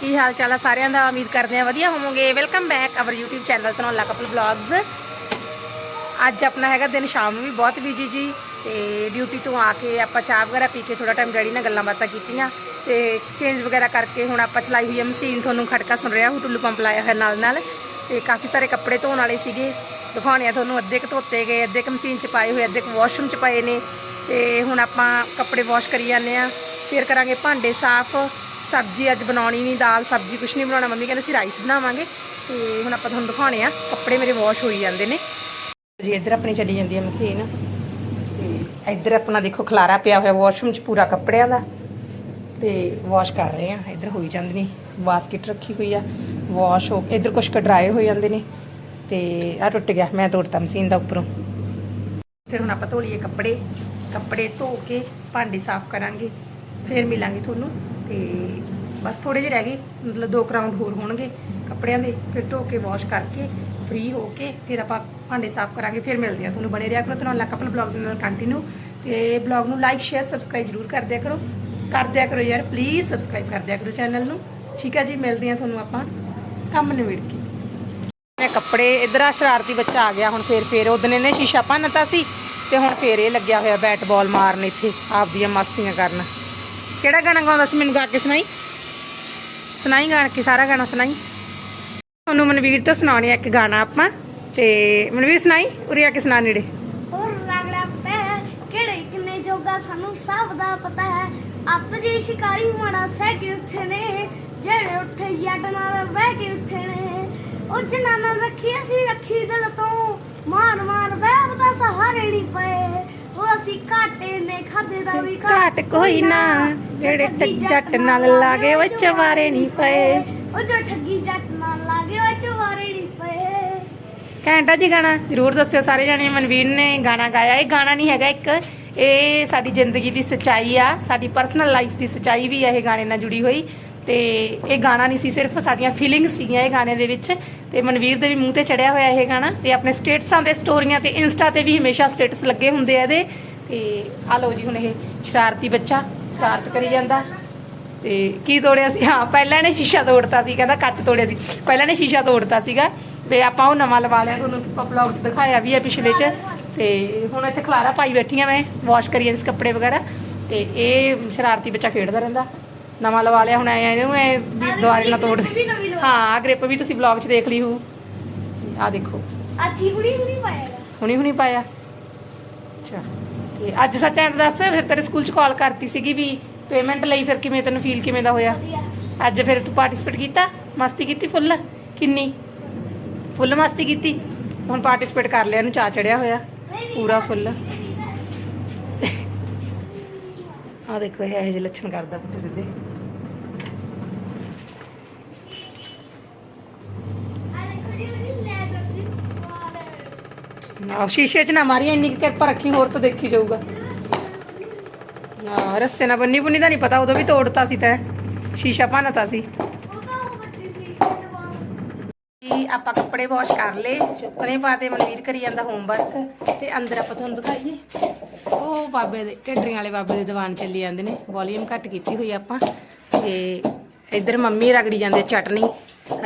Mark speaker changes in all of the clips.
Speaker 1: ਕੀ ਹਾਲ ਚਾਲ ਆ ਸਾਰਿਆਂ ਦਾ? ਉਮੀਦ ਕਰਦੇ ਆ ਵਧੀਆ ਹੋਵੋਗੇ। Welcome back our YouTube channel Tanola couple vlogs ਅੱਜ ਆਪਣਾ ਹੈਗਾ ਦਿਨ, ਸ਼ਾਮ ਨੂੰ ਵੀ ਬਹੁਤ ਬਿਜ਼ੀ ਜੀ। ਤੇ ਡਿਊਟੀ ਤੋਂ ਆ ਕੇ ਆਪਾਂ ਚਾਹ ਵਗੈਰਾ ਪੀ ਕੇ ਥੋੜਾ ਟਾਈਮ ਡੈਡੀ ਨਾਲ ਗੱਲਾਂ ਬਾਤਾਂ ਕੀਤੀਆਂ। ਤੇ ਚੇਂਜ ਵਗੈਰਾ ਕਰਕੇ ਹੁਣ ਆਪਾਂ ਚਲਾਈ ਹੋਈ ਹੈ ਮਸ਼ੀਨ ਤੁਹਾਨੂੰ ਖੜਕਾ ਸੁਣ ਰਿਹਾ, ਹੁਟੁੱਲੂ ਪੰਪ ਲਾਇਆ ਹੋਇਆ ਨਾਲ ਨਾਲ। ਤੇ ਕਾਫੀ ਸਾਰੇ ਕੱਪੜੇ ਧੋਣ ਵਾਲੇ ਸੀਗੇ। ਦਿਖਾਉਣੇ ਆ ਤੁਹਾਨੂੰ, ਅੱਧੇ ਕੁ ਧੋਤੇ ਗਏ, ਅੱਧੇ ਕੁ ਮਸ਼ੀਨ 'ਚ ਪਾਏ ਹੋਏ, ਅੱਧੇ ਕੁ ਵਾਸ਼ਰੂਮ 'ਚ ਪਾਏ ਨੇ। ਤੇ ਹੁਣ ਆਪਾਂ ਕੱਪੜੇ ਵਾਸ਼ ਕਰੀ ਜਾਂਦੇ ਆ ਫਿਰ ਕਰਾਂਗੇ ਭਾਂਡੇ ਸਾਫ਼। ਸਬਜ਼ੀ ਅੱਜ ਬਣਾਉਣੀ ਨਹੀਂ, ਦਾਲ, ਸਬਜ਼ੀ ਕੁਛ ਨਹੀਂ ਬਣਾਉਣਾ। ਮੰਮੀ ਕਹਿੰਦੇ ਸੀ ਰਾਈਸ ਬਣਾਵਾਂਗੇ। ਤੇ ਹੁਣ ਆਪਾਂ ਤੁਹਾਨੂੰ ਦਿਖਾਉਣੇ ਆ। ਕੱਪੜੇ ਮੇਰੇ ਵਾਸ਼ ਹੋਈ ਜਾਂਦੇ ਨੇ। ਜੀ, ਇੱਧਰ ਆਪਣੀ ਚੱਲੀ ਜਾਂਦੀ ਹੈ ਮਸ਼ੀਨ। ਤੇ ਇੱਧਰ ਆਪਣਾ ਦੇਖੋ, ਖਲਾਰਾ ਪਿਆ ਹੋਇਆ ਵਾਸ਼ਰੂਮ 'ਚ ਪੂਰਾ ਕੱਪੜਿਆਂ ਦਾ। ਤੇ ਵਾਸ਼ ਕਰ ਰਹੇ ਆ। ਇੱਧਰ ਹੋਈ ਜਾਂਦੇ ਨੇ ਬਾਸਕਟ ਰੱਖੀ ਹੋਈ ਆ। ਵਾਸ਼ ਹੋ, ਇੱਧਰ ਕੁਛ ਕ ਹੋ ਜਾਂਦੇ ਨੇ। ਤੇ ਆ ਟੁੱਟ ਗਿਆ, ਮੈਂ ਤੋੜਤਾ ਮਸ਼ੀਨ ਦਾ ਉੱਪਰੋਂ। ਫਿਰ ਹੁਣ ਆਪਾਂ ਧੋ ਲਈਏ ਕੱਪੜੇ। ਕੱਪੜੇ ਧੋ ਕੇ ਭਾਂਡੇ ਸਾਫ਼ ਕਰਾਂਗੇ। ਫਿਰ ਮਿਲਾਂਗੇ ਤੁਹਾਨੂੰ। ਤੇ ਬਸ ਥੋੜੇ ਜਿਹੇ ਰਹਿ ਗਏ, ਮਤਲਬ ਦੋ ਰਾਊਂਡ ਹੋਰ ਹੋਣਗੇ ਕੱਪੜਿਆਂ ਦੇ, ਫਿਰ ਧੋ ਕੇ ਵਾਸ਼ ਕਰਕੇ ਫ੍ਰੀ ਹੋ ਕੇ, ਫਿਰ ਆਪਾਂ ਭਾਂਡੇ ਸਾਫ਼ ਕਰਾਂਗੇ, ਫਿਰ ਮਿਲਦੇ ਆ ਤੁਹਾਨੂੰ ਬਣੇ ਰਿਹਾ ਕਰੋ, ਤੁਹਾਨੂੰ ਕਪਲ ਬਲੌਗਸ ਦੇ ਨਾਲ ਕੰਟੀਨਿਊ ਤੇ ਬਲੌਗ ਨੂੰ ਲਾਈਕ ਸ਼ੇਅਰ ਸਬਸਕ੍ਰਾਈਬ ਜ਼ਰੂਰ ਕਰ ਦਿਆ ਕਰੋ, ਕਰ ਦਿਆ ਕਰੋ ਯਾਰ ਪਲੀਜ਼ ਸਬਸਕ੍ਰਾਈਬ ਕਰ ਦਿਆ ਕਰੋ ਚੈਨਲ ਨੂੰ, ਠੀਕ ਹੈ ਜੀ, ਮਿਲਦੇ ਆ ਤੁਹਾਨੂੰ ਆਪਾਂ ਕੰਮ ਨਿਬੜ ਕੇ। ਮੈਂ ਕੱਪੜੇ ਇਧਰ ਆ, ਸ਼ਰਾਰਤੀ ਬੱਚਾ ਆ ਗਿਆ, ਹੁਣ ਫੇਰ ਫੇਰ ਉਹਦਨੇ ਨੇ ਸ਼ੀਸ਼ਾ ਭੰਨਤਾ ਸੀ ਤੇ ਹੁਣ ਫੇਰ ਇਹ ਲੱਗਿਆ ਹੋਇਆ ਬੈਟ ਬਾਲ ਮਾਰਨ ਇੱਥੇ ਆਪਦੀਆਂ ਮਸਤੀਆਂ ਕਰਨ। ਕਿਹੜਾ ਗਾਣਾ ਗਾਉਂਦਾ ਸੀ ਮੈਨੂੰ ਗਾ ਕੇ ਸੁਣਾਈ? ਸੁਣਾਈ ਗਾ ਕੇ, ਸਾਰਾ ਗਾਣਾ ਸੁਣਾਈ। ਤੁਹਾਨੂੰ ਮਨਵੀਰ ਤੋਂ ਸੁਣਾਉਣੀ ਇੱਕ ਗਾਣਾ ਆਪਾਂ, ਤੇ ਮਨਵੀਰ ਸੁਣਾਈ? ਉਰੇ ਆ ਕੇ ਸੁਣਾ ਨੇੜੇ।
Speaker 2: ਹੋਰ ਰਗੜਾ ਪੈ, ਕਿਹੜੇ ਕਿੰਨੇ ਜੋਗਾ ਸਾਨੂੰ ਸਭ ਦਾ ਪਤਾ ਹੈ। ਅੱਤ ਜੀ ਸ਼ਿਕਾਰੀ ਮਾੜਾ ਸਹਿ ਕੇ ਉੱਠੇ ਨੇ, ਜਿਹੜੇ ਉੱਠੇ ਜੱਟ ਨਾਲ ਬਹਿ ਕੇ ਉੱਠੇ ਨੇ। ਉਹ ਜਿਨ੍ਹਾਂ ਨਾਲ ਰੱਖੀ ਅਸੀਂ ਰੱਖੀ ਦਿਲ ਤੋਂ, ਮਾਨ ਮਾਨ ਵਹਿਬ ਦਾ ਸਹਾਰੇ ਨਹੀਂ ਪਏ। ਅਸੀਂ ਘਾਟੇ ਨੇ ਖਾਦੇ ਦਾ ਵੀ
Speaker 1: ਘਾਟ ਕੋਈ ਨਾ। ਜਿਹੜੇ ਟੱਕ ਜੱਟ ਨਾਲ ਲਾਗੇ ਉਹ ਚਵਾਰੇ ਨਹੀਂ ਪਏ।
Speaker 2: ਉਹ ਜੋ ਠੱਗੀ ਜੱਟ ਨਾਲ ਲਾਗੇ ਉਹ ਚਵਾਰੇ ਨਹੀਂ ਪਏ।
Speaker 1: ਘੰਟਾ ਜੀ ਗਾਣਾ ਜਰੂਰ ਦੱਸਿਓ ਸਾਰੇ ਜਾਣੇ ਮਨਵੀਰ ਨੇ ਗਾਣਾ ਗਾਇਆ। ਇਹ ਗਾਣਾ ਨਹੀਂ ਹੈਗਾ ਇੱਕ ਇਹ ਸਾਡੀ ਜ਼ਿੰਦਗੀ ਦੀ ਸੱਚਾਈ ਆ ਸਾਡੀ ਪਰਸਨਲ ਲਾਈਫ ਦੀ ਸੱਚਾਈ ਵੀ ਆ ਇਹ ਗਾਣੇ ਨਾਲ ਜੁੜੀ ਹੋਈ। ਤੇ ਇਹ ਗਾਣਾ ਨਹੀਂ ਸੀ ਸਿਰਫ ਸਾਡੀਆਂ ਫੀਲਿੰਗਸ ਸੀਗੀਆਂ ਇਹ ਗਾਣੇ ਦੇ ਵਿੱਚ। ਤੇ ਮਨਵੀਰ ਦੇ ਵੀ ਮੂੰਹ ਤੇ ਚੜਿਆ ਹੋਇਆ ਇਹ ਗਾਣਾ। ਤੇ ਆਪਣੇ ਸਟੇਟਸਾਂ ਦੇ ਸਟੋਰੀਆਂ ਤੇ ਇੰਸਟਾ ਤੇ ਵੀ ਹਮੇਸ਼ਾ ਸਟੇਟਸ ਲੱਗੇ ਹੁੰਦੇ ਆ ਇਹਦੇ। ਤੇ ਆ ਲਓ ਜੀ ਹੁਣ ਇਹ ਸ਼ਰਾਰਤੀ ਬੱਚਾ ਸ਼ਰਾਰਤ ਕਰੀ ਜਾਂਦਾ। ਤੇ ਕੀ ਤੋੜਿਆ ਸੀ? ਹਾਂ ਪਹਿਲਾਂ ਇਹਨੇ ਸ਼ੀਸ਼ਾ ਤੋੜਤਾ ਸੀ ਕਹਿੰਦਾ ਕੱਚ ਤੋੜਿਆ ਸੀ। ਪਹਿਲਾਂ ਇਹਨੇ ਸ਼ੀਸ਼ਾ ਤੋੜਤਾ ਸੀਗਾ ਤੇ ਆਪਾਂ ਉਹ ਨਵਾਂ ਲਵਾ ਲਿਆ ਤੁਹਾਨੂੰ ਬਲੌਗ 'ਚ ਦਿਖਾਇਆ ਵੀ ਹੈ ਪਿਛਲੇ 'ਚ। ਤੇ ਹੁਣ ਇੱਥੇ ਖਲਾਰਾ ਪਾਈ ਬੈਠੀ ਆ ਮੈਂ ਵਾਸ਼ ਕਰੀ ਜਾਂਦੀ ਸੀ ਕੱਪੜੇ ਵਗੈਰਾ। ਤੇ ਇਹ ਸ਼ਰਾਰਤੀ ਬੱਚਾ ਖੇਡਦਾ ਰਹਿੰਦਾ। ਨਵਾਂ ਲਵਾ ਲਿਆ ਹੁਣ ਐ ਇਹਨੂੰ ਐ ਵੀ ਦੁਆਰੇ ਨਾ ਤੋੜ ਹਾਂ ਗ੍ਰਿਪ ਵੀ ਤੁਸੀਂ ਬਲੌਗ 'ਚ ਦੇਖ ਲਈ ਹੋ ਆ ਦੇਖੋ।
Speaker 2: ਅੱਛੀ ਹੁਣੀ ਹੁਣੀ ਪਾਏਗਾ
Speaker 1: ਹੁਣੀ ਹੁਣੀ ਪਾਇਆ। ਅੱਛਾ। ਤੇ ਅੱਜ ਸੱਚਾ ਦੱਸ ਫਿਰ ਤੇਰੇ ਸਕੂਲ 'ਚ ਕਾਲ ਕਰਤੀ ਸੀਗੀ ਵੀ ਪੇਮੈਂਟ ਲਈ ਫਿਰ ਕਿਵੇਂ ਤੈਨੂੰ ਫੀਲ ਕਿਵੇਂ ਦਾ ਹੋਇਆ? ਅੱਜ ਫਿਰ ਤੂੰ ਪਾਰਟਿਸਿਪੇਟ ਕੀਤਾ ਮਸਤੀ ਕੀਤੀ ਫੁੱਲ ਕਿੰਨੀ? ਫੁੱਲ ਮਸਤੀ ਕੀਤੀ? ਹੁਣ ਪਾਰਟਿਸਿਪੇਟ ਕਰ ਲਿਆ ਇਹਨੂੰ ਚਾ ਚੜਿਆ ਹੋਇਆ ਪੂਰਾ ਫੁੱਲ ਆ ਦੇਖੋ ਇਹ ਇਹੋ ਜਿਹੇ ਲੱਛਣ ਕਰਦਾ ਪੁੱਠੇ ਸਿੱਧੇ
Speaker 2: ਆ ਦੇਖੋ ਜੀ ਉਹਦੀ ਲੈ ਰੱਖੀ ਵਾਹ
Speaker 1: ਸ਼ੀਸ਼ੇ 'ਚ ਨਾ ਮਾਰੀਆਂ, ਇੰਨੀ ਕੁ ਕਿਰਪਾ ਰੱਖੀ, ਹੋਰ ਤਾਂ ਦੇਖੀ ਜਾਊਗਾ। ਨਾ ਰੱਸੇ ਨਾ ਬੰਨੀ ਬੁੰਨੀ ਦਾ ਨਹੀਂ ਪਤਾ, ਉਦੋਂ ਵੀ ਤੋੜਤਾ ਸੀ ਤੈ, ਸ਼ੀਸ਼ਾ ਭੰਨਤਾ ਸੀ। ਜੀ, ਆਪਾਂ ਕੱਪੜੇ ਵਾਸ਼ ਕਰ ਲਏ, ਸੁੱਕਣੇ ਪਾਤੇ ਮਨਵੀਰ ਕਰੀ ਜਾਂਦਾ ਹੋਮਵਰਕ ਤੇ ਅੰਦਰ ਆਪਾਂ ਤੁਹਾਨੂੰ ਦਿਖਾਈਏ। ਉਹ ਬਾਬੇ ਦੇ, ਢੇਡਰੀਆਂ ਵਾਲੇ ਬਾਬੇ ਦੇ ਦੀਵਾਨ ਚੱਲੀ ਜਾਂਦੇ ਨੇ ਵੋਲੀਅਮ ਘੱਟ ਕੀਤੀ ਹੋਈ ਆਪਾਂ, ਤੇ ਇੱਧਰ ਮੰਮੀ ਰਗੜੀ ਜਾਂਦੇ ਚਟਨੀ,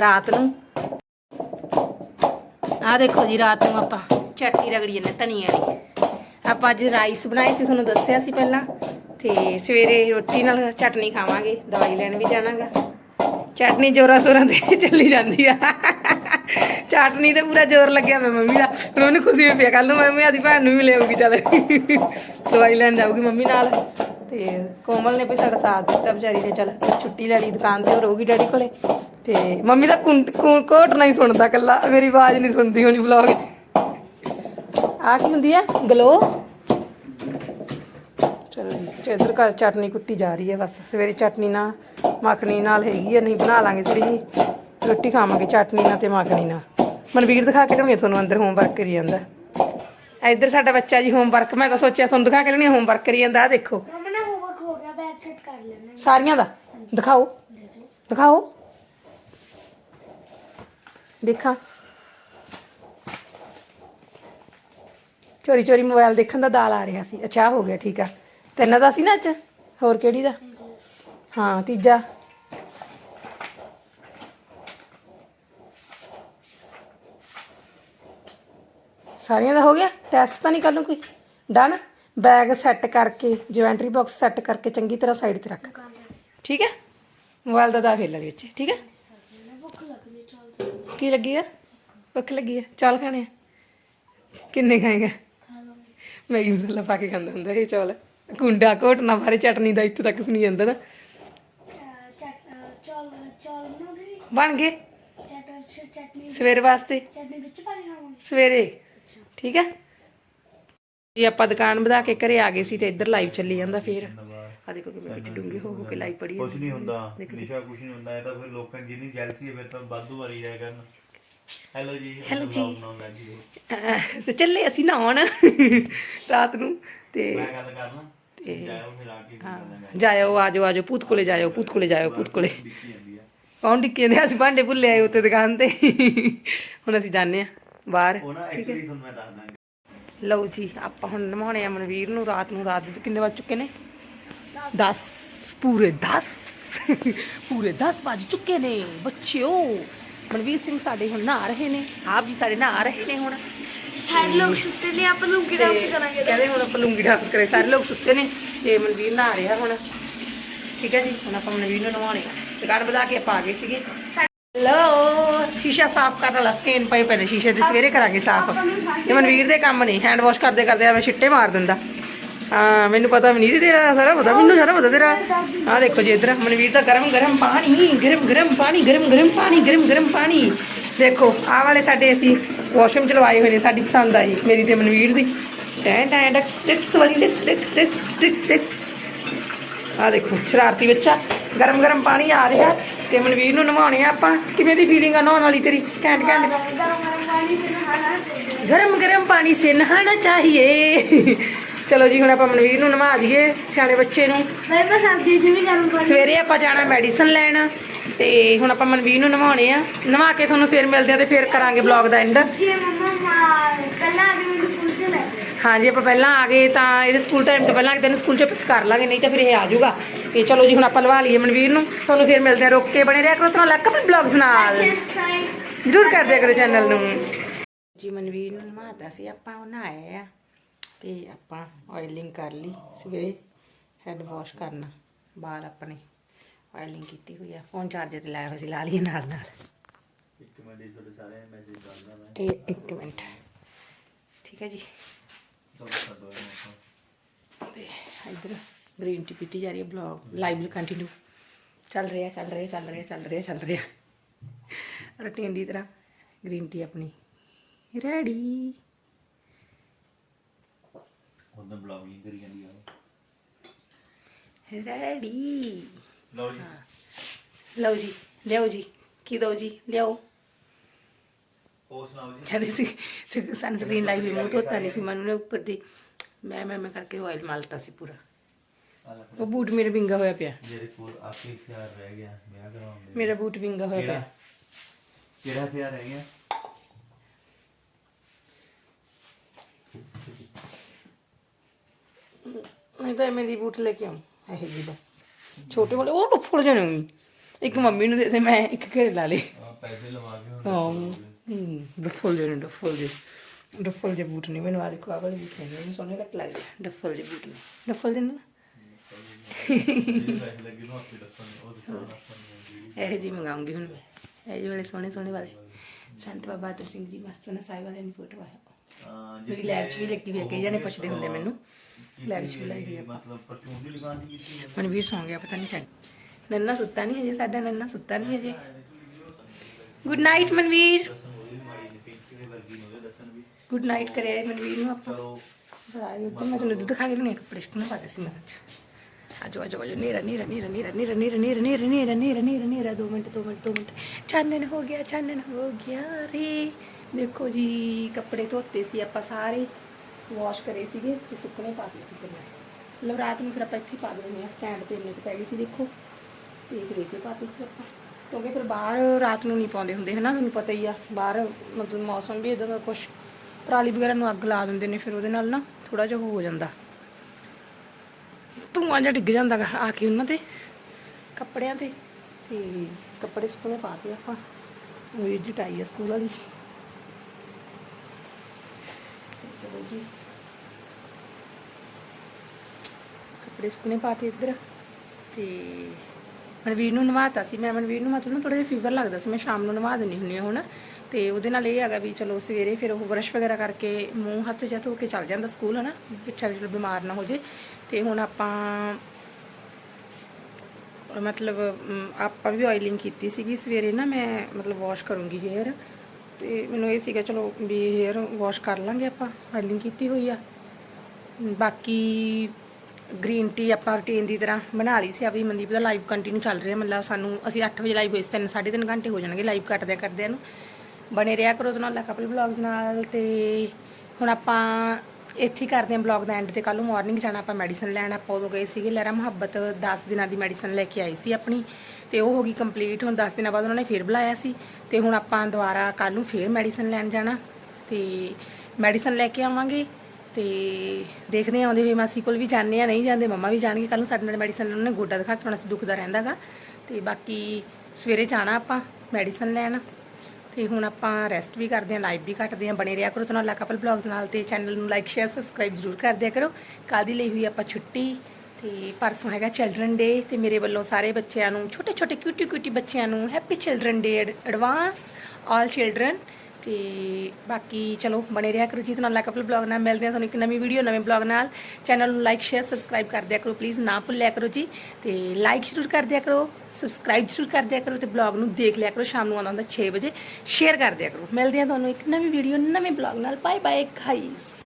Speaker 1: ਰਾਤ ਨੂੰ। ਆਹ ਦੇਖੋ ਜੀ, ਰਾਤ ਨੂੰ ਆਪਾਂ ਚਟਨੀ ਰਗੜੀ ਜਾਂਦੇ ਧਨੀਆ ਦੀ ਆਪਾਂ ਅੱਜ ਰਾਈਸ ਬਣਾਏ ਸੀ, ਤੁਹਾਨੂੰ ਦੱਸਿਆ ਸੀ ਪਹਿਲਾਂ। ਤੇ ਸਵੇਰੇ ਰੋਟੀ ਨਾਲ ਚਟਨੀ ਖਾਵਾਂਗੇ, ਦਵਾਈ ਲੈਣ ਵੀ ਜਾਣਾਗਾ। ਚਟਨੀ ਜੋਰਾਂ ਸੋਰਾਂ ਤੇ ਚੱਲੀ ਜਾਂਦੀ ਆ। ਚਟਨੀ ਤੇ ਪੂਰਾ ਜ਼ੋਰ ਲੱਗਿਆ ਮੈਂ ਮੰਮੀ ਦਾ। ਹੁਣ ਉਹਨੂੰ ਖੁਸ਼ੀ ਵੀ ਪਿਆ ਕੱਲ ਨੂੰ ਮੰਮੀ ਆਦੀ ਭੈਣ ਨੂੰ ਵੀ ਲਿਆਉਗੀ ਚੱਲ। ਦਵਾਈ ਲੈਣ ਜਾਊਗੀ ਮੰਮੀ ਨਾਲ। ਤੇ ਕੋਮਲ ਨੇ ਵੀ ਸਾਡਾ ਸਾਥ ਦਿੱਤਾ ਵਿਚਾਰੀ ਨੇ, ਚੱਲ ਛੁੱਟੀ ਲੈ ਲਈ, ਦੁਕਾਨ ਤੇ ਉਹ ਰਹੂਗੀ ਡੈਡੀ ਕੋਲੇ। ਤੇ ਮੰਮੀ ਦਾ ਕੁੰ- ਕੁੰ- ਕੋਟ ਨਹੀਂ ਸੁਣਦਾ ਕੱਲਾ ਮੇਰੀ ਆਵਾਜ਼ ਨਹੀਂ ਸੁਣਦੀ ਹੋਣੀ ਵਲੌਗ ਆ ਕੀ ਹੁੰਦੀ ਆ ਗਲੋ। ਚਲੋ ਇਧਰ ਘਰ ਚਟਨੀ ਕੁੱਟੀ ਜਾ ਰਹੀ ਹੈ ਬਸ। ਸਵੇਰੇ ਚਟਨੀ ਨਾਲ ਮੱਖਣੀ ਨਾਲ ਹੈਗੀ ਆ ਨਹੀਂ ਬਣਾ ਲਾਂਗੇ ਥੋੜੀ ਜੀ ਰੋਟੀ ਖਾਵਾਂਗੇ ਚਟਨੀ ਨਾਲ ਤੇ ਮੱਖਣੀ ਨਾਲ। ਮਨਵੀਰ ਦਿਖਾ ਕੇ ਲਿਆਉਣੀ ਤੁਹਾਨੂੰ ਅੰਦਰ ਹੋਮਵਰਕ ਕਰੀ ਜਾਂਦਾ। ਇੱਧਰ ਸਾਡਾ ਬੱਚਾ ਜੀ ਹੋਮਵਰਕ ਮੈਂ ਤਾਂ ਸੋਚਿਆ ਤੁਹਾਨੂੰ ਦਿਖਾ ਕੇ ਲਿਆਉਣੀ ਹੋਮਵਰਕ ਕਰੀ ਜਾਂਦਾ ਆ ਦੇਖੋ।
Speaker 2: ਮੰਮਾ ਨੇ ਹੋਮਵਰਕ ਹੋ ਗਿਆ ਬੈਗ ਸੈੱਟ ਕਰ ਲੈਣਾ
Speaker 1: ਸਾਰੀਆਂ ਦਾ? ਦਿਖਾਓ। ਦਿਖਾਓ। ਦੇਖਾਂ। ਚੋਰੀ ਚੋਰੀ ਮੋਬਾਈਲ ਦੇਖਣ ਦਾ ਦਾਲ ਆ ਰਿਹਾ ਸੀ। ਅੱਛਾ ਹੋ ਗਿਆ, ਠੀਕ ਆ। ਤਿੰਨ ਦਾ ਸੀ ਨਾ ਅੱਜ? ਹੋਰ ਕਿਹੜੀ ਦਾ? ਹਾਂ, ਤੀਜਾ। ਸਾਰੀਆਂ ਦਾ ਹੋ ਗਿਆ? ਟੈਸਟ ਤਾਂ ਨਹੀਂ ਕਰ ਲੂੰ ਕੋਈ? ਡਨ ਬੈਗ ਸੈੱਟ ਕਰਕੇ ਜੁਐਂਟਰੀ ਬਾਕਸ ਸੈੱਟ ਕਰਕੇ ਚੰਗੀ ਤਰ੍ਹਾਂ ਸਾਈਡ ਤੇ ਰੱਖ। ਠੀਕ ਹੈ ਮੋਬਾਈਲ ਦਾ ਦਾ ਫੇਲਰ ਵਿੱਚ, ਠੀਕ ਹੈ ਕੀ ਲੱਗੀ ਆ? ਭੁੱਖ ਲੱਗੀ ਆ? ਚਾਲ ਖਾਣੇ ਆ? ਕਿੰਨੇ ਖਾਏਗਾ? ਮੈਗੀ ਮਸਾਲਾ ਪਾ ਕੇ ਖਾਂਦਾ ਹੁੰਦਾ ਇਹ ਚੌਲ। ਕੁੰਡਾ ਘੋਟਣਾ ਬਾਰੇ ਚਟਨੀ ਦਾ ਇੱਥੇ ਤੱਕ ਸੁਣੀ ਜਾਂਦਾ ਨਾ।
Speaker 2: ਚੌਲ ਚੌਲ ਬਣਾਉਂਦੇ
Speaker 1: ਬਣ ਗਏ?
Speaker 2: ਚਟਨੀ
Speaker 1: ਸਵੇਰ ਵਾਸਤੇ?
Speaker 2: ਚਟਨੀ ਵਿੱਚ ਪਾ ਕੇ ਖਾਵਾਂਗੇ
Speaker 1: ਸਵੇਰੇ? ਠੀਕ ਹੈ ਜੀ ਆਪਾਂ ਦੁਕਾਨ ਵਧਾ ਕੇ ਘਰੇ ਆ ਗਏ ਸੀ ਤੇ ਇੱਧਰ ਲਾਈਵ ਚੱਲੀ ਜਾਂਦਾ ਫੇਰ। ਆ ਦੇਖੋ ਕਿ ਵਿੱਚ ਡੂੰਗੀ ਹੋ ਹੋ ਕੇ ਲਾਈਵ ਪੜੀ
Speaker 3: ਕੁਛ ਨਹੀਂ ਹੁੰਦਾ ਨਿਸ਼ਾ ਕੁਛ ਨਹੀਂ ਹੁੰਦਾ ਇਹ ਤਾਂ ਫਿਰ ਲੋਕਾਂ ਦੀ ਜਿੰਨੀ ਜੈਲਸੀ ਹੈ ਫਿਰ ਤਾਂ ਵਾਧੂ ਵਾਰੀ ਜਾਇਆ ਕਰਨ। ਹੈਲੋ ਜੀ
Speaker 1: Hello ਜੀ। ਤੇ ਚੱਲੇ ਅਸੀਂ ਨਹਾਉਣ ਰਾਤ ਨੂੰ ਤੇ
Speaker 3: ਮੈਂ ਗੱਲ ਕਰਨਾ ਜਾਇਓ ਫਿਰ ਆ ਕੇ ਗੱਲ
Speaker 1: ਜਾਇਓ ਆਜੋ ਆਜੋ ਭੂਤ ਕੋਲੇ ਜਾਇਓ ਭੂਤ ਕੋਲੇ ਜਾਇਓ ਭੂਤ ਕੋਲੇ।
Speaker 3: ਦਿੱਤੀ ਜਾਂਦੀ ਆ।
Speaker 1: ਕੌਣ ਡਿੱਕੇ ਦੇ ਅਸੀਂ ਭਾਂਡੇ ਭੁੱਲੇ ਆਏ ਉੱਤੇ ਦੁਕਾਨ ਤੇ। ਹੁਣ ਅਸੀਂ ਜਾਂਦੇ ਆ ਬਾਹਰ।
Speaker 3: ਉਹ ਨਾ ਐਕਚੁਅਲੀ ਤੁਹਾਨੂੰ ਮੈਂ ਦੱਸ ਦਾਂਗਾ
Speaker 1: ਲਓ ਜੀ ਆਪਾਂ ਹੁਣ ਨਮਾਉਣੇ ਆ ਮਨਵੀਰ ਨੂੰ ਰਾਤ ਨੂੰ ਰਾਤ ਦੇ ਕਿੰਨੇ ਵੱਜ ਚੁੱਕੇ ਨੇ? 10 ਪੂਰੇ 10 ਪੂਰੇ 10 ਵੱਜ ਚੁੱਕੇ ਨੇ ਬੱਚਿਓ। ਮਨਵੀਰ ਸਿੰਘ ਸਾਡੇ ਹੁਣ ਨਹਾ ਰਹੇ ਨੇ ਸਾਹਿਬ ਜੀ ਸਾਡੇ ਨਹਾ ਰਹੇ ਨੇ ਹੁਣ।
Speaker 2: ਸਾਰੇ ਲੋਕ ਸੁੱਤੇ ਨੇ ਆਪਾਂ
Speaker 1: ਤੇ
Speaker 2: ਗਿਰਾਮ ਕਰਾਂਗੇ।
Speaker 1: ਕਹਿੰਦੇ ਹੁਣ ਆਪਾਂ ਲੂੰਗੀ ਡਾਂਸ ਕਰੇ ਸਾਰੇ ਲੋਕ ਸੁੱਤੇ ਨੇ ਤੇ ਮਨਵੀਰ ਨਹਾ ਰਿਹਾ ਹੁਣ। ਠੀਕ ਹੈ ਜੀ ਹੁਣ ਆਪਾਂ ਮਨਵੀਰ ਨੂੰ ਨਵਾਉਣੇ ਆ। ਦੁਕਾਨ ਵਧਾ ਕੇ ਆਪਾਂ ਆ ਗਏ ਸੀਗੇ। ਲੋ ਸ਼ੀਸ਼ਾ ਸਾਫ਼ ਕਰਨ ਵਾਲਾ ਸਕੇਨ ਪਏ ਪਏ ਨੇ ਸ਼ੀਸ਼ੇ ਦੇ ਸਵੇਰੇ ਕਰਾਂਗੇ ਸਾਫ਼। ਇਹ ਮਨਵੀਰ ਦੇ ਕੰਮ ਨੇ ਹੈਂਡ ਵਾਸ਼ ਕਰਦੇ ਕਰਦੇ ਐਵੇਂ ਛਿੱਟੇ ਮਾਰ ਦਿੰਦਾ। ਹਾਂ ਮੈਨੂੰ ਪਤਾ ਵੀ ਨਹੀਂ ਸੀ ਤੇਰਾ ਸਾਰਾ ਪਤਾ ਮੈਨੂੰ ਸਾਰਾ ਪਤਾ ਤੇਰਾ। ਆਹ ਦੇਖੋ ਜੀ ਇਧਰ ਮਨਵੀਰ ਦਾ ਗਰਮ ਗਰਮ ਪਾਣੀ ਗਰਮ ਗਰਮ ਪਾਣੀ ਗਰਮ ਗਰਮ ਪਾਣੀ ਗਰਮ ਗਰਮ ਪਾਣੀ। ਦੇਖੋ ਆਹ ਵਾਲੇ ਸਾਡੇ ਅਸੀਂ ਵਾਸ਼ਰੂਮ ਚਲਵਾਏ ਹੋਏ ਨੇ ਸਾਡੀ ਪਸੰਦ ਆਈ ਮੇਰੀ ਤੇ ਮਨਵੀਰ ਦੀ। ਟੈਂ ਟੈਂ ਡਿਕਸ ਡਿਕਸ ਵਾਲੀ ਡਿਕਸ ਡਿਕਸ ਡਿਕਸ ਡਿਕਸ ਆ ਦੇਖੋ ਸ਼ਰਾਰਤੀ ਬੱਚਾ ਗਰਮ ਗਰਮ ਪਾਣੀ ਆ ਰਿਹਾ ਤੇ ਮਨਵੀਰ ਨੂੰ ਨਵਾਉਣੇ ਆ ਆਪਾਂ। ਕਿਵੇਂ ਦੀ ਫੀਲਿੰਗ ਆ ਨਹਾਉਣ ਵਾਲੀ ਤੇਰੀ? ਘੈਂਟ ਘੈਂਟ। ਗਰਮ ਗਰਮ ਪਾਣੀ ਸੇ ਨਹਾਣਾ ਚਾਹੀਏ। ਚਲੋ ਜੀ ਹੁਣ ਆਪਾਂ ਮਨਵੀਰ ਨੂੰ ਨਵਾ ਦਈਏ ਸਿਆਣੇ ਬੱਚੇ ਨੂੰ।
Speaker 2: ਮੈਂ ਮੈਂ ਸਰਦੀ ਚ ਵੀ ਗਰਮ ਪਾਣੀ
Speaker 1: ਸਵੇਰੇ ਆਪਾਂ ਜਾਣਾ ਮੈਡੀਸਨ ਲੈਣ ਤੇ ਹੁਣ ਆਪਾਂ ਮਨਵੀਰ ਨੂੰ ਨਵਾਉਣੇ ਆ। ਨਵਾ ਕੇ ਤੁਹਾਨੂੰ ਫੇਰ ਮਿਲਦੇ ਆ ਤੇ ਫੇਰ ਕਰਾਂਗੇ ਵਲੌਗ ਦਾ ਐਂਡ
Speaker 2: ਜੀ ਮੰਮਾ ਮਾ ਕੱਲਾ ਵੀ ਮੈਨੂੰ ਸਕੂਲ ਚ ਲੈ ਗਏ।
Speaker 1: ਹਾਂਜੀ ਆਪਾਂ ਪਹਿਲਾਂ ਆ ਗਏ ਤਾਂ ਇਹਦੇ ਸਕੂਲ ਟਾਈਮ ਤੋਂ ਪਹਿਲਾਂ ਤੈਨੂੰ ਸਕੂਲ ਚ ਪਿਕ ਕਰ ਲਾਂਗੇ ਨਹੀਂ ਤਾਂ ਫਿਰ ਇਹ ਆ ਜਾਊਗਾ। ਤੇ ਚਲੋ ਜੀ ਹੁਣ ਆਪਾਂ ਲਵਾ ਲਈਏ ਮਨਵੀਰ ਨੂੰ। ਤੁਹਾਨੂੰ ਫਿਰ ਮਿਲਦੇ ਆ ਰੁਕ ਕੇ ਬਣੇ ਰਿਹਾ ਕਰੋ ਤੁਹਾਨੂੰ ਲੱਕ ਆਪਣੇ ਬਲੌਗਸ ਨਾਲ। ਜ਼ਰੂਰ ਕਰ ਦਿਆ ਕਰੋ ਚੈਨਲ ਨੂੰ। ਜੀ ਮਨਵੀਰ ਨੂੰ ਨਹਾਤਾ ਸੀ ਆਪਾਂ ਉਹ ਨਹਾਏ ਆ। ਤੇ ਆਪਾਂ ਆਇਲਿੰਗ ਕਰ ਲਈ ਸਵੇਰੇ ਹੈਡ ਵਾਸ਼ ਕਰਨਾ ਬਾਲ ਆਪਣੇ ਆਇਲਿੰਗ ਕੀਤੀ ਹੋਈ ਆ। ਫੋਨ ਚਾਰਜਰ ਤੇ ਲਾਇਆ ਹੋਇਆ ਸੀ ਲਾ ਲਈਏ ਨਾਲ ਨਾਲ।
Speaker 3: ਇੱਕ ਮਿੰਟ ਜੀ ਤੁਹਾਡੇ ਸਾਰੇ ਮੈਸੇਜ ਕਰਦਾ ਮੈਂ।
Speaker 1: ਇਹ ਇੱਕ ਮਿੰਟ। ਠੀਕ ਹੈ ਜੀ। ਤੇ ਇਧਰ ਗ੍ਰੀਨ ਟੀ ਪੀਤੀ ਜਾ ਰਹੀ ਹੈ ਬਲੌਗ ਲਾਈਵ ਕੰਟੀਨਿਊ ਚੱਲ ਰਿਹਾ ਚੱਲ ਰਿਹਾ ਚੱਲ ਰਿਹਾ ਚੱਲ ਰਿਹਾ ਚੱਲ ਰਿਹਾ। ਰੁਟੀਨ ਦੀ ਤਰ੍ਹਾਂ ਗ੍ਰੀਨ ਟੀ ਆਪਣੀ ਰੈਡੀ
Speaker 3: ਉਹਦਾ ਬਲੌਗਿੰਗ ਕਰੀ ਜਾਂਦੀ ਆ।
Speaker 1: ਰੈਡੀ
Speaker 3: ਲਓ ਜੀ।
Speaker 1: ਲਓ ਜੀ ਲਿਆਓ ਜੀ। ਕੀ ਦੋ ਜੀ? ਲਿਆਓ।
Speaker 3: ਹੋਰ ਸੁਣਾਓ ਜੀ?
Speaker 1: ਕਹਿੰਦੇ ਸੀ ਸਨਸਕ੍ਰੀਨ ਲਾਈ ਹੋਈ ਮੂੰਹ ਧੋਤਾ ਨਹੀਂ ਸੀ ਮਨੂੰ ਨੇ ਉੱਪਰ ਦੀ ਮੈਂ ਮੈਂ ਮੈਂ ਕਰਕੇ ਆਇਲ ਮਲਤਾ ਸੀ ਪੂਰਾ।
Speaker 3: ਲੈ
Speaker 1: ਉਹ ਬੂਟ ਮੇਰੇ ਵਿੰਗਾ ਹੋਇਆ ਪਿਆ।
Speaker 3: ਜਿਹੜੇ ਕੋਲ ਆਖਰੀ ਹਥਿਆਰ ਰਹਿ ਗਿਆ ਵਿਆਹ ਕਰਾਉਣ ਦੇ।
Speaker 1: ਮੇਰਾ ਬੂਟ ਵਿੰਗਾ ਹੋਇਆ
Speaker 3: ਕਿਹੜਾ?
Speaker 1: ਪਿਆ।
Speaker 3: ਕਿਹੜਾ ਹਥਿਆਰ ਰਹਿ ਗਿਆ?
Speaker 1: ਨਹੀਂ ਤਾਂ ਐਵੇਂ ਦੀ ਬੂਟ ਲੈ ਕੇ ਆਉਂ। ਇਹ ਜੀ ਬਸ। ਛੋਟੇ ਵਾਲੇ ਉਹ ਫੁੱਲ ਜਾਣੇ ਹੋਈ ਇੱਕ ਮੰਮੀ ਨੂੰ ਦੇ ਦੇ ਮੈਂ ਇੱਕ ਘਰੇ ਲਾ ਲੇ
Speaker 3: ਆ ਪੈਸੇ ਲਵਾ ਕੇ ਹੁਣ
Speaker 1: ਹਾਂ। ਡਫਲ ਜਿਹੜੇ ਡਫਲ ਜੇ ਡਫਲ ਜੇ ਬੂਟ ਨਹੀਂ ਮੈਨੂੰ ਵਾਲੇ ਕੋ ਵਾਲੇ ਬੂਟ ਨਹੀਂ ਮੈਨੂੰ ਸੋਹਣੇ ਲੱਗ ਡਫਲ ਜੇ ਬੂਟ ਡਫਲ ਦੇ ਨਾ।
Speaker 3: ਤੋਂ
Speaker 1: ਇਹ ਜੀ ਮੰਗਾਉਂਗੀ ਹੁਣ ਮੈਂ। ਇਹ ਜੀ ਵਾਲੇ ਸੋਹਣੇ ਸੋਹਣੇ ਵਾਲੇ। ਸੰਤ ਬਾਬਾ ਅਤਰ ਸਿੰਘ ਜੀ ਮਸਤ ਨਾ ਸਾਈ ਵਾਲੇ ਦੀ ਫੋਟੋ ਆ।
Speaker 3: ਹਾਂ
Speaker 1: ਮੇਰੀ ਲੈਬ 'ਚ ਵੀ ਲੱਗੀ ਹੋਈ ਹੈ ਕਈ ਜਣੇ ਪੁੱਛਦੇ ਹੁੰਦੇ ਮੈਨੂੰ। ਲੈਬ 'ਚ ਵੀ ਲਾਈ
Speaker 3: ਮਤਲਬ ਪਰਚੂਨ ਦੀ ਦੁਕਾਨ ਦੀ ਕੀਤੀ ਹੈ
Speaker 1: ਮਨਵੀਰ ਸੌਂ ਗਿਆ ਪਤਾ ਨਹੀਂ ਚੱਲ ਨੰਨਾ ਸੁੱਤਾ ਨਹੀਂ ਹਜੇ ਸਾਡਾ ਨੰਨਾ ਸੁੱਤਾ ਨਹੀਂ ਹਜੇ good night Manveer good night ਕਰਿਆ ਮਨਵੀਰ ਨੂੰ ਆਪਾਂ ਬਰਾਈ ਉੱਤੇ ਮੈਂ ਤੁਹਾਨੂੰ ਦੁੱਧ ਖਾ ਕੇ ਲਿਆਉਣੀ ਕੱਪੜੇ ਸੁੱਕਣੇ ਪਾ ਦੇ ਸੀ ਮੈਂ ਸੱਚ ਆਜੋ ਆਜੋ ਆਜੋ ਨੀਰਾ ਨੀਰਾ ਨੀਰਾ ਨੀਰਾ ਨੀਰਾ ਨੀਰਾ ਨੀਰਾ ਨੀਰਾ ਨੀਰਾ ਨੀਰਾ ਨੀਰਾ ਨੀਰਾ ਦੋ ਮਿੰਟ ਦੋ ਮਿੰਟ ਦੋ ਮਿੰਟ ਚਾਨਣ ਹੋ ਗਿਆ ਚਾਨਣ ਹੋ ਗਿਆ ਰੇ ਦੇਖੋ ਜੀ ਕੱਪੜੇ ਧੋਤੇ ਸੀ ਆਪਾਂ ਸਾਰੇ ਵਾਸ਼ ਕਰੇ ਸੀਗੇ ਤੇ ਸੁੱਕਣੇ ਪਾ ਸੀ ਫਿਰ ਮੈਂ। ਮਤਲਬ ਨੂੰ ਫਿਰ ਆਪਾਂ ਇੱਥੇ ਪਾ ਦਿੰਦੇ ਆ ਸਟੈਂਡ ਤੇ ਇੰਨੇ ਕੁ ਪੈ ਗਈ ਸੀ ਦੇਖੋ। ਤੇ ਫਿਰ ਇੱਥੇ ਪਾਤੀ ਸੀ ਆਪਾਂ। ਕਿਉਂਕਿ ਫਿਰ ਬਾਹਰ ਰਾਤ ਨੂੰ ਨਹੀਂ ਪਾਉਂਦੇ ਹੁੰਦੇ, ਹਨਾ? ਤੁਹਾਨੂੰ ਪਤਾ ਹੀ ਆ, ਬਾਹਰ ਮਤਲਬ ਮੌਸਮ ਵੀ ਇਦਾਂ ਦਾ ਕੁਛ, ਪਰਾਲੀ ਵਗੈਰਾ ਨੂੰ ਅੱਗ ਲਾ ਦਿੰਦੇ ਨੇ ਫਿਰ ਉਹਦੇ ਨਾਲ ਨਾ ਥੋੜਾ ਜਿਹਾ ਹੋ ਜਾਂਦਾ। ਧੂਆਂ ਜਿਹਾ ਡਿੱਗ ਜਾਂਦਾ ਗਾ ਆ ਕੇ ਉਹਨਾਂ ਤੇ, ਕੱਪੜਿਆਂ ਤੇ। ਤੇ ਕੱਪੜੇ ਸੁੱਕਣੇ ਪਾਤੇ ਆਪਾਂ। ਵੀਰ ਜੀ ਟਾਈ ਆ ਸਕੂਲ ਵਾਲੀ। ਲਓ ਜੀ ਕੱਪੜੇ ਸੁੱਕਣੇ ਪਾਤੇ ਇੱਧਰ? ਤੇ ਮਨਵੀਰ ਨੂੰ ਨਵਾਤਾ ਸੀ। ਮੈਂ ਮਨਵੀਰ ਨੂੰ ਮਤਲਬ ਨਾ ਥੋੜਾ ਜਿਹਾ ਫੀਵਰ ਲੱਗਦਾ ਸੀ। ਮੈਂ ਸ਼ਾਮ ਨੂੰ ਨਵਾ ਦਿੰਦੀ ਹੁੰਦੀ ਹਾਂ ਹੁਣ। ਤੇ ਉਹਦੇ ਨਾਲ ਇਹ ਹੈਗਾ ਵੀ ਚਲੋ ਸਵੇਰੇ ਫਿਰ ਉਹ ਬਰਸ਼ ਵਗੈਰਾ ਕਰਕੇ ਮੂੰਹ ਹੱਥ ਜਿਹਾ ਧੋ ਕੇ ਚੱਲ ਜਾਂਦਾ ਸਕੂਲ, ਹਨਾ? ਪਿੱਛਾ ਵੀ ਚਲੋ ਬਿਮਾਰ ਨਾ ਹੋ ਜੇ। ਤੇ ਹੁਣ ਆਪਾਂ ਮਤਲਬ ਆਪਾਂ ਵੀ ਆਇਲਿੰਗ ਕੀਤੀ ਸੀਗੀ। ਸਵੇਰੇ ਨਾ ਮੈਂ ਮਤਲਬ ਵਾਸ਼ ਕਰੂੰਗੀ ਹੇਅਰ ਤੇ ਮੈਨੂੰ ਇਹ ਸੀਗਾ, ਚਲੋ ਵੀ ਹੇਅਰ ਵਾਸ਼ ਕਰ ਲਾਂਗੇ ਆਪਾਂ ਆਇਲਿੰਗ ਕੀਤੀ ਹੋਈ ਆ। ਬਾਕੀ ਗ੍ਰੀਨ ਟੀ ਆਪਾਂ ਰੂਟੀਨ ਦੀ ਤਰ੍ਹਾਂ ਬਣਾ ਲਈ ਸੀ, ਆ ਵੀ ਮਨਦੀਪ ਦਾ ਲਾਈਵ ਕੰਟੀਨਿਊ ਚੱਲ ਰਿਹਾ ਮਤਲਬ ਸਾਨੂੰ, ਅਸੀਂ 8 ਵਜੇ ਲਾਈਵ ਹੋਏ ਸੀ, ਤਿੰਨ, ਸਾਢੇ ਤਿੰਨ ਘੰਟੇ ਹੋ ਜਾਣਗੇ ਲਾਈਵ ਕੱਟਦੇ ਕਰਦਿਆਂ ਨੂੰ। ਬਣੇ ਰਿਹਾ ਕਰੋ ਉਹਦੇ ਨਾਲ ਕਪਲ ਵਲੌਗਸ ਨਾਲ ਤੇ ਹੁਣ ਆਪਾਂ ਇੱਥੇ ਕਰਦੇ ਹਾਂ ਬਲੌਗ ਦਾ ਐਂਡ ਤੇ। ਕੱਲ ਨੂੰ ਮਾਰਨਿੰਗ ਜਾਣਾ, ਆਪਾਂ ਮੈਡੀਸਨ ਲੈਣ। ਆਪਾਂ ਉਦੋਂ ਗਏ ਸੀਗੇ ਲਹਿਰਾ ਮੁਹੱਬਤ 10 ਦਿਨਾਂ ਦੀ ਮੈਡੀਸਨ ਲੈ ਕੇ ਆਈ ਸੀ ਆਪਣੀ। ਤੇ ਉਹ ਹੋ ਗਈ ਕੰਪਲੀਟ ਹੁਣ 10 ਦਿਨਾਂ ਬਾਅਦ ਉਹਨਾਂ ਨੇ ਫੇਰ ਬੁਲਾਇਆ ਸੀ। ਤੇ ਹੁਣ ਆਪਾਂ ਦੁਬਾਰਾ ਕੱਲ ਨੂੰ ਫੇਰ ਮੈਡੀਸਨ ਲੈਣ ਜਾਣਾ। ਤੇ ਮੈਡੀਸਨ ਲੈ ਕੇ ਆਵਾਂਗੇ। ਤੇ ਦੇਖਦੇ ਆਉਂਦੇ ਹੋਏ ਮਾਸੀ ਕੋਲ ਵੀ ਜਾਂਦੇ ਆ ਨਹੀਂ ਜਾਂਦੇ, ਮੰਮਾ ਵੀ ਜਾਣਗੇ। ਕੱਲ ਨੂੰ ਸਾਡੇ ਨਾਲ ਮੈਡੀਸਨ ਉਹਨਾਂ ਨੇ ਗੋਡਾ ਦਿਖਾ ਕੇ ਆਉਣਾ ਸੀ, ਦੁਖਦਾ ਰਹਿੰਦਾਗਾ ਤੇ ਬਾਕੀ ਸਵੇਰੇ ਜਾਣਾ ਆਪਾਂ ਮੈਡੀਸਨ ਲੈਣ। ਤੇ ਹੁਣ ਆਪਾਂ ਰੈਸਟ ਵੀ ਕਰਦੇ ਹਾਂ ਲਾਈਵ ਵੀ ਕੱਟਦੇ ਹਾਂ, ਬਣੇ ਰਿਹਾ ਕਰੋ ਤੁਹਾਨੂੰ ਕਪਲ ਬਲੌਗਸ ਨਾਲ ਤੇ ਚੈਨਲ ਨੂੰ ਲਾਈਕ ਸ਼ੇਅਰ ਸਬਸਕ੍ਰਾਈਬ ਜ਼ਰੂਰ ਕਰ ਦਿਆ ਕਰੋ। ਕੱਲ੍ਹ ਦੀ ਲਈ ਹੋਈ ਆਪਾਂ ਛੁੱਟੀ ਤੇ ਪਰਸੋਂ ਹੈਗਾ ਚਿਲਡਰਨ ਡੇ ਤੇ ਮੇਰੇ ਵੱਲੋਂ ਸਾਰੇ ਬੱਚਿਆਂ ਨੂੰ ਛੋਟੇ ਛੋਟੇ ਕਿਊਟੀ ਕਿਊਟੀ ਬੱਚਿਆਂ ਨੂੰ happy children day advance all children ਤੇ ਬਾਕੀ ਚਲੋ ਬਣੇ ਰਿਹਾ ਕਰੋ ਜੀ ਤੁਹਾਨੂੰ ਕਪਲ ਬਲੌਗ ਨਾਲ। ਮਿਲਦੇ ਹਾਂ ਤੁਹਾਨੂੰ ਇੱਕ ਨਵੀਂ ਵੀਡੀਓ ਨਵੇਂ ਬਲੌਗ ਨਾਲ। ਚੈਨਲ ਨੂੰ ਲਾਈਕ ਸ਼ੇਅਰ ਸਬਸਕ੍ਰਾਈਬ ਕਰ ਦਿਆ ਕਰੋ ਪਲੀਜ਼ ਨਾ ਭੁੱਲਿਆ ਕਰੋ ਜੀ। ਤੇ ਲਾਈਕ ਜ਼ਰੂਰ ਕਰ ਦਿਆ ਕਰੋ ਸਬਸਕ੍ਰਾਈਬ ਜ਼ਰੂਰ ਕਰ ਦਿਆ ਕਰੋ ਤੇ ਬਲੌਗ ਨੂੰ ਦੇਖ ਲਿਆ ਕਰੋ। ਸ਼ਾਮ ਨੂੰ ਆਉਂਦਾ ਹੁੰਦਾ 6 ਵਜੇ। ਸ਼ੇਅਰ ਕਰ ਦਿਆ ਕਰੋ। ਮਿਲਦੇ ਹਾਂ ਤੁਹਾਨੂੰ ਇੱਕ ਨਵੀਂ ਵੀਡੀਓ ਨਵੇਂ ਬਲੌਗ ਨਾਲ। Bye bye ਖਾਈਸ